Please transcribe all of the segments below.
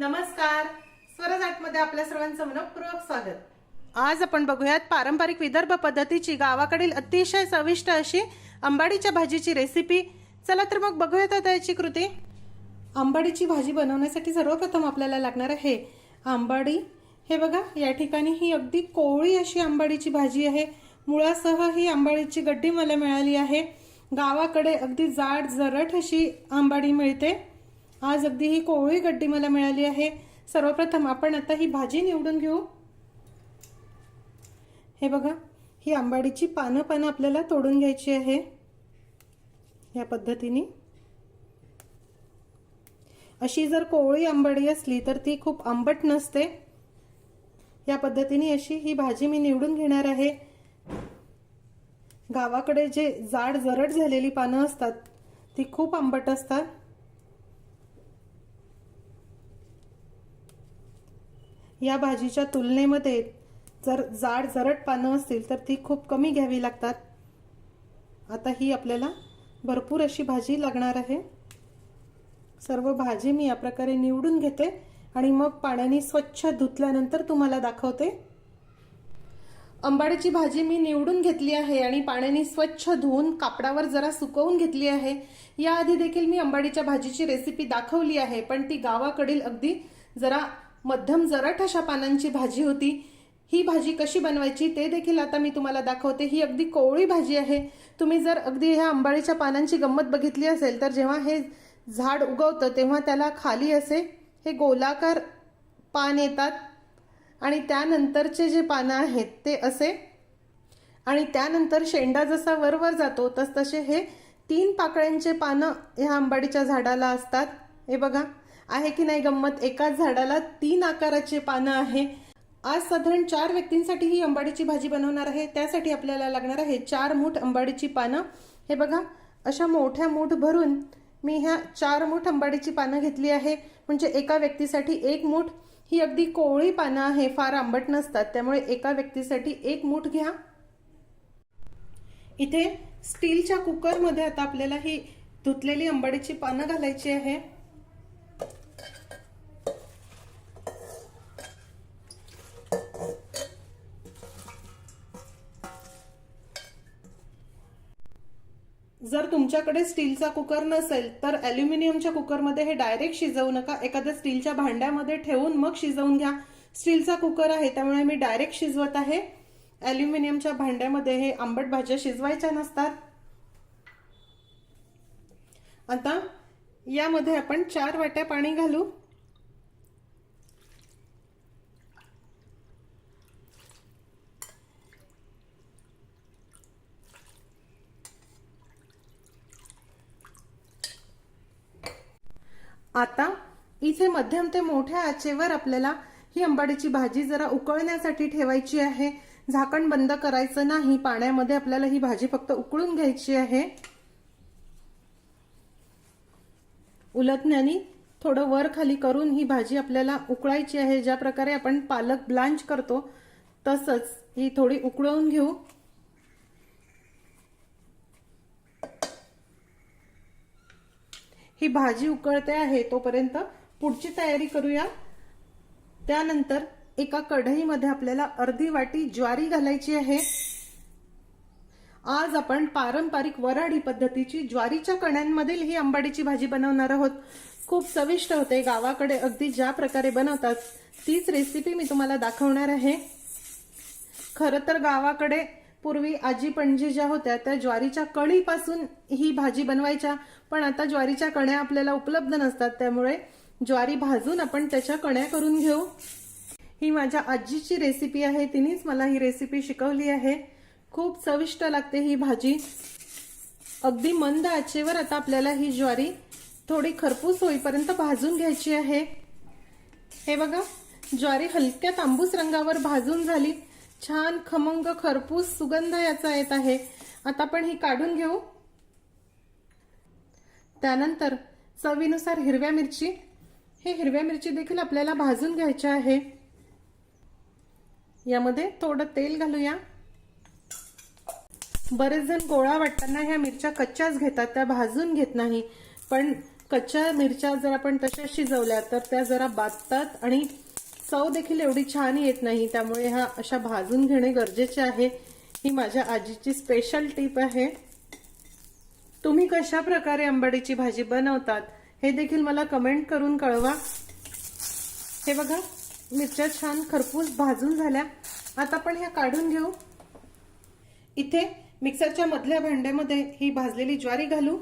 नमस्कार. स्वरजाटमध्ये आपल्या सर्वांचं मनपूर्वक स्वागत. आज आपण बघूयात पारंपरिक विदर्भ पद्धतीची गावाकडील अतिशय चविष्ट अशी आंबाडीच्या भाजीची रेसिपी चला तर मग बघूयात आता याची कृती. आंबाडीची भाजी बनवण्यासाठी सर्वप्रथम आपल्याला लागणार आहे आंबाडी. हे बघा या ठिकाणी ही अगदी कोवळी अशी आंबाडीची भाजी आहे. मुळासह ही आंबाडीची गड्डी मला मिळाली आहे. गावाकडे अगदी जाड जरट अशी आंबाडी मिळते. आज अगदी ही कोवळी गड्डी मला मिळाली आहे. सर्वप्रथम आपण आता ही भाजी निवडून घेऊ. हे बघा ही आंबाडीची पानं पानं आपल्याला तोडून घ्यायची आहे. या पद्धतीने. अशी जर कोवळी आंबाडी असली तर ती खूप आंबट नसते. या पद्धतीने अशी ही भाजी मी निवडून घेणार आहे. गावाकडे जे जाड जरड झालेली पानं असतात ती खूप आंबट असतात. या भाजीच्या तुलनेमध्ये जर जाड जरट पानं असतील तर ती खूप कमी घ्यावी लागतात. आता ही आपल्याला भरपूर अशी भाजी लागणार आहे. सर्व भाजी मी या प्रकारे निवडून घेते आणि मग पाण्याने स्वच्छ धुतल्यानंतर तुम्हाला दाखवते. अंबाड्याची भाजी मी निवडून घेतली आहे आणि पाण्याने स्वच्छ धुवून कापडावर जरा सुकवून घेतली आहे. याआधी देखील मी अंबाडीच्या भाजीची रेसिपी दाखवली आहे पण ती गावाकडील अगदी जरा मध्यम जरट अशा पानांची भाजी होती. ही भाजी कशी बनवायची ते देखील आता मी तुम्हाला दाखवते. ही अगदी कोवळी भाजी आहे. तुम्ही जर अगदी ह्या आंबाळीच्या पानांची गंमत बघितली असेल तर जेव्हा हे झाड उगवतं तेव्हा त्याला खाली असे हे गोलाकार पान येतात. आणि त्यानंतरचे जे पानं आहेत ते असे. आणि त्यानंतर शेंडा जसा वरवर जातो तस तसे हे तीन पाकळ्यांचे पानं ह्या आंबाडीच्या झाडाला असतात. हे बघा. आहे की नाही गंमत? एकाच झाडाला तीन आकाराचे पानं आहे. आज साधारण चार व्यक्तींसाठी ही अंबाडीची भाजी बनवणार आहे. त्यासाठी आपल्याला लागणार आहे चार मूठ अंबाडीची पानं. हे बघा अशा मोठ्या मूठ भरून मी ह्या चार मूठ अंबाडीची पानं घेतली आहे. म्हणजे एका व्यक्तीसाठी एक मूठ. ही अगदी कोवळी पानं आहे फार आंबट नसतात. त्यामुळे एका व्यक्तीसाठी एक मूठ घ्या. इथे स्टीलच्या कुकरमध्ये आता आपल्याला ही धुतलेली अंबाडीची पानं घालायची आहे. जर तुमच्याकडे स्टीलचा कुकर नसेल तर ॲल्युमिनियमच्या कुकरमध्ये हे डायरेक्ट शिजवू नका. एखाद्या स्टीलच्या भांड्यामध्ये ठेवून मग शिजवून घ्या. स्टीलचा कुकर आहे त्यामुळे मी डायरेक्ट शिजवत आहे. ॲल्युमिनियमच्या भांड्यामध्ये हे आंबट भाज्या शिजवायच्या नसतात. आता यामध्ये आपण चार वाट्या पाणी घालू. आता इथे मध्यम ते मोठ्या आचेवर आपल्याला ही अंबाडीची भाजी जरा उकळण्यासाठी ठेवायची आहे. झाकण बंद करायचं नाही. पाण्यामध्ये आपल्याला ही भाजी फक्त उकळून घ्यायची आहे. उलटण्याने थोडं वर खाली करून ही भाजी आपल्याला उकळायची आहे. ज्या प्रकारे आपण पालक ब्लांच करतो तसंच ही थोडी उकळवून घेऊ. ही भाजी उकळते आहे तोपर्यंत पुढची तयारी करूया. त्यानंतर एका कढईमध्ये आपल्याला अर्धी वाटी ज्वारी घालायची आहे. आज आपण पारंपरिक वराडी पद्धतीची ज्वारीच्या कण्यांमधील ही आंबाडीची भाजी बनवणार आहोत. खूप चविष्ट होते गावाकडे अगदी ज्या प्रकारे बनवतात. तीच रेसिपी मी तुम्हाला दाखवणार आहे. खरं तर गावाकडे पूर्वी आजी पणजी ज्या होत्या त्या ज्वारीच्या कळीपासून ही भाजी बनवायच्या. पण आता ज्वारीच्या कण्या आपल्याला उपलब्ध नसतात त्यामुळे ज्वारी भाजून आपण त्याच्या कण्या करून घेऊ. ही माझ्या आजीची रेसिपी आहे तिनेच मला ही रेसिपी शिकवली आहे. खूप चविष्ट लागते ही भाजी. अगदी मंद आचेवर आता आपल्याला ही ज्वारी थोडी खरपूस होईपर्यंत भाजून घ्यायची आहे. हे बघा ज्वारी हलक्या तांबूस रंगावर भाजून झाली. छान खमंग खरपूस सुगंध याचा येत आहे. आता आपण ही काढून घेऊ. त्यानंतर चवीनुसार हिरव्या मिरची. हे हिरव्या मिरची देखील आपल्याला भाजून घ्यायच्या आहे. यामध्ये थोडं तेल घालूया. बरेच जण गोळा वाटताना ह्या मिरच्या कच्च्याच घेतात त्या भाजून घेत नाही. पण कच्च्या मिरच्या जर आपण तशा शिजवल्या तर त्या जरा बाततात आणि चव देखील एवढी छान येत नाही त्यामुळे ह्या अशा भाजून घेणे गरजेचे आहे. ही माझ्या आजीची स्पेशल टीप आहे. तुम्ही कशा प्रकारे आंबाडीची भाजी बनवतात हे देखील मला कमेंट करून कळवा. हे बघा मिरच्या छान खरपूस भाजून झाल्या. आता आपण ह्या काढून घेऊ. इथे मिक्सरच्या मधल्या भांड्यामध्ये ही भाजलेली ज्वारी घालू.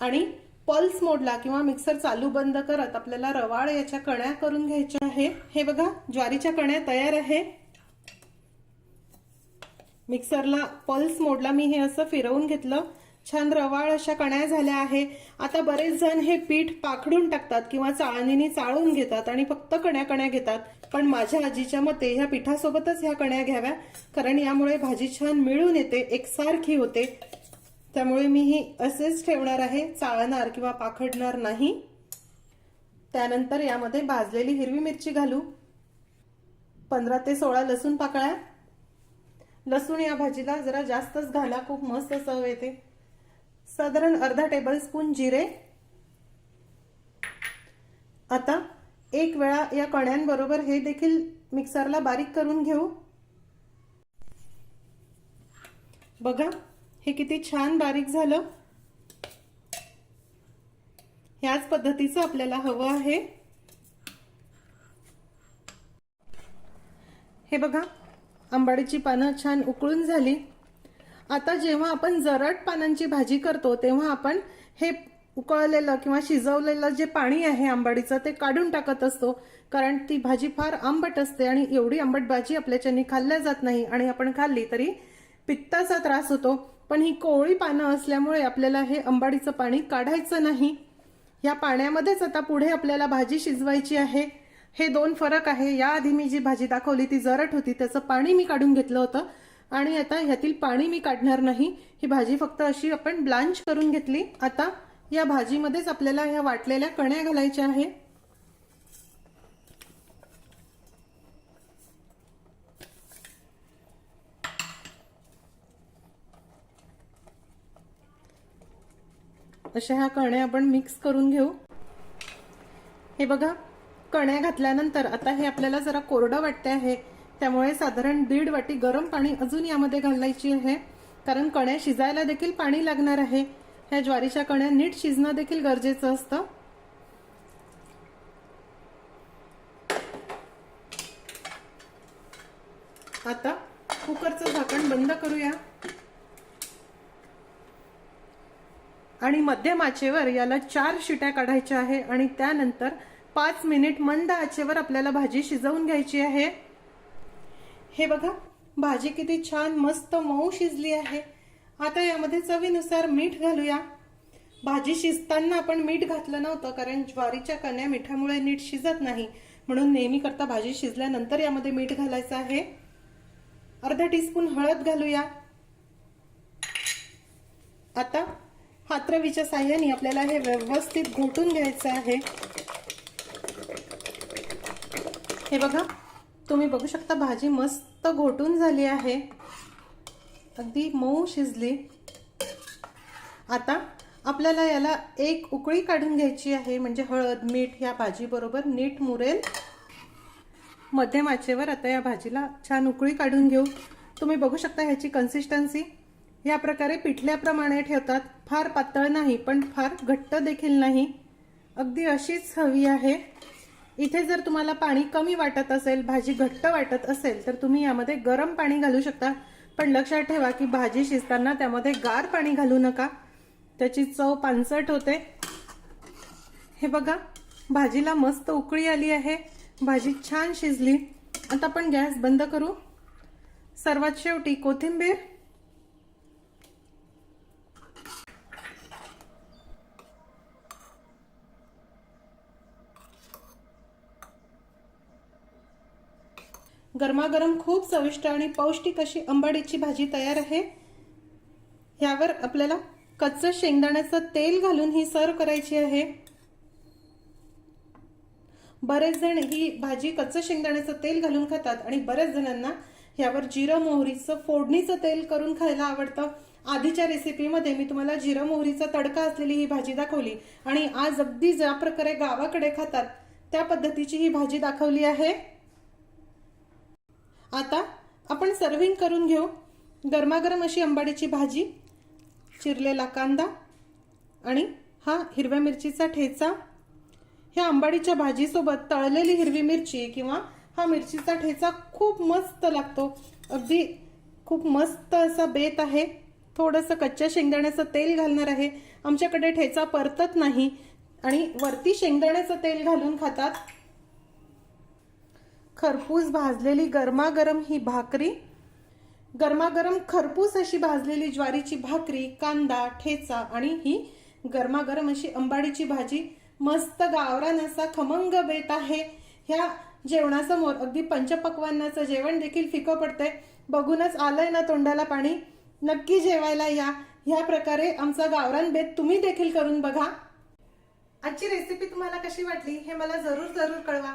आणि पल्स मोडला किंवा मिक्सर चालू बंद करत आपल्याला रवाळ याच्या कण्या करून घ्यायच्या आहे. हे बघा ज्वारीच्या कण्या तयार आहे. मिक्सरला पल्स मोडला मी हे असं फिरवून घेतलं. छान रवाळ अशा कण्या झाल्या आहे. आता बरेच जण हे पीठ पाखडून टाकतात किंवा चाळणीने चाळून घेतात आणि फक्त कण्या कण्या घेतात. पण माझ्या आजीच्या मते ह्या पिठासोबतच ह्या कण्या घ्याव्या कारण यामुळे भाजी छान मिळून येते एकसारखी होते. त्यामुळे मी ही असेच ठेवणार आहे चाळणार किंवा पाखडणार नाही. त्यानंतर यामध्ये भाजलेली हिरवी मिरची घालू. पंधरा ते सोळा लसूण पाकळ्या. लसूण या भाजीला जरा जास्तच घाला खूप मस्त चव येते. साधारण अर्धा टेबल स्पून जिरे. आता एक वेळा या कण्यांबरोबर हे देखील मिक्सरला बारीक करून घेऊ. बघा हे किती छान बारीक झालं. ह्याच पद्धतीचं आपल्याला हवं आहे. हे बघा आंबाडीची पानं छान उकळून झाली. आता जेव्हा आपण जरट पानांची भाजी करतो तेव्हा आपण हे उकळलेलं किंवा शिजवलेलं जे पाणी आहे आंबाडीचं ते काढून टाकत असतो. कारण ती भाजी फार आंबट असते आणि एवढी आंबट भाजी आपल्याच्यानी खाल्ल्या जात नाही आणि आपण खाल्ली तरी पित्ताचा त्रास होतो. पण ही कोवळी पानं असल्यामुळे आपल्याला हे अंबाडीचं पाणी काढायचं नाही. या पाण्यामध्येच आता पुढे आपल्याला भाजी शिजवायची आहे. हे दोन फरक आहे. याआधी मी जी भाजी दाखवली ती जरट होती. त्याचं पाणी मी काढून घेतलं होतं. आणि आता ह्यातील पाणी मी काढणार नाही. ही भाजी फक्त अशी आपण ब्लांच करून घेतली. आता या भाजीमध्येच आपल्याला ह्या वाटलेल्या कण्या घालायच्या आहे. अशा ह्या कण्या आपण मिक्स करून घेऊ. हे बघा कण्या घातल्यानंतर आता हे आपल्याला जरा कोरडं वाटते आहे. त्यामुळे साधारण दीड वाटी गरम पाणी अजून यामध्ये घालायची आहे. कारण कण्या शिजायला देखील पाणी लागणार आहे. ह्या ज्वारीच्या कण्या नीट शिजणं देखील गरजेचं असतं. आता कुकरचं झाकण बंद करूया. आणि मध्यम आचेवर याला चार शिट्या काढायच्या आहे आणि त्यानंतर पाच मिनिट मंद आचेवर आपल्याला भाजी शिजवून घ्यायची आहे. हे बघा भाजी किती छान मस्त मऊ शिजली आहे. आता यामध्ये चवीनुसार मीठ घालूया. भाजी शिजताना आपण मीठ घातलं नव्हतं कारण ज्वारीच्या कण्या मिठामुळे नीट शिजत नाही. म्हणून नेहमी करता भाजी शिजल्यानंतर यामध्ये मीठ घालायचं आहे. अर्धा टीस्पून हळद घालूया. आता हातरवीच्या साह्याने आपल्याला हे व्यवस्थित घोटून घ्यायचं आहे. हे बघा तुम्ही बघू शकता भाजी मस्त घोटून झाली आहे. अगदी मऊ शिजली. आता आपल्याला याला एक उकळी काढून घ्यायची आहे म्हणजे हळद मीठ या भाजीबरोबर नीट मुरेल. मध्यम आचेवर आता या भाजीला छान उकळी काढून घेऊ. तुम्ही बघू शकता ह्याची कन्सिस्टन्सी या प्रकारे पिठल्याप्रमाणे ठेवतात. फार पातळ नाही पण फार घट्ट देखील नाही. अगदी अशीच हवी आहे. इथे जर तुम्हाला पाणी कमी वाटत असेल भाजी घट्ट वाटत असेल तर तुम्ही यामध्ये गरम पाणी घालू शकता. पण लक्षात ठेवा की भाजी शिजताना त्यामध्ये गार पाणी घालू नका. त्याची चव पानसट होते. हे बघा भाजीला मस्त उकळी आली आहे. भाजी छान शिजली. आता आपण गॅस बंद करू. सर्वात शेवटी कोथिंबीर गरमागरम खूप चविष्ट आणि पौष्टिक अशी अंबाडीची भाजी तयार आहे. यावर आपल्याला कच्चं शेंगदाण्याचं तेल घालून ही सर्व करायची आहे. बरेच जण ही भाजी कच्चं शेंगदाण्याचं तेल घालून खातात आणि बऱ्याच जणांना यावर जिरं मोहरीचं फोडणीचं तेल करून खायला आवडतं. आधीच्या रेसिपीमध्ये मी तुम्हाला जिरं मोहरीचा तडका असलेली ही भाजी दाखवली आणि आज अगदी ज्या प्रकारे गावाकडे खातात त्या पद्धतीची ही भाजी दाखवली आहे. आता आपण सर्विंग करून घेऊ. गरमागरम अशी आंबाडीची भाजी चिरलेला कांदा आणि हा हिरव्या मिरचीचा ठेचा. ह्या आंबाडीच्या भाजीसोबत तळलेली हिरवी मिरची किंवा हा मिरचीचा ठेचा खूप मस्त लागतो. अगदी खूप मस्त असा बेत आहे. थोडंसं कच्च्या शेंगदाण्याचं तेल घालणार आहे. आमच्याकडे ठेचा परतत नाही आणि वरती शेंगदाण्याचं तेल घालून खातात. खरपूस भाजलेली गरमागरम ही भाकरी गरमागरम खरपूस अशी भाजलेली ज्वारीची भाकरी कांदा ठेचा आणि ही गरमागरम अशी अंबाडीची भाजी मस्त गावरान असा खमंग बेत आहे. ह्या जेवणासमोर अगदी पंचपक्वांनाचं जेवण देखील फिकं पडतंय. बघूनच आलंय ना तोंडाला पाणी. नक्की जेवायला या. ह्या प्रकारे आमचा गावरान बेत तुम्ही देखील करून बघा. आजची रेसिपी तुम्हाला कशी वाटली हे मला जरूर जरूर कळवा.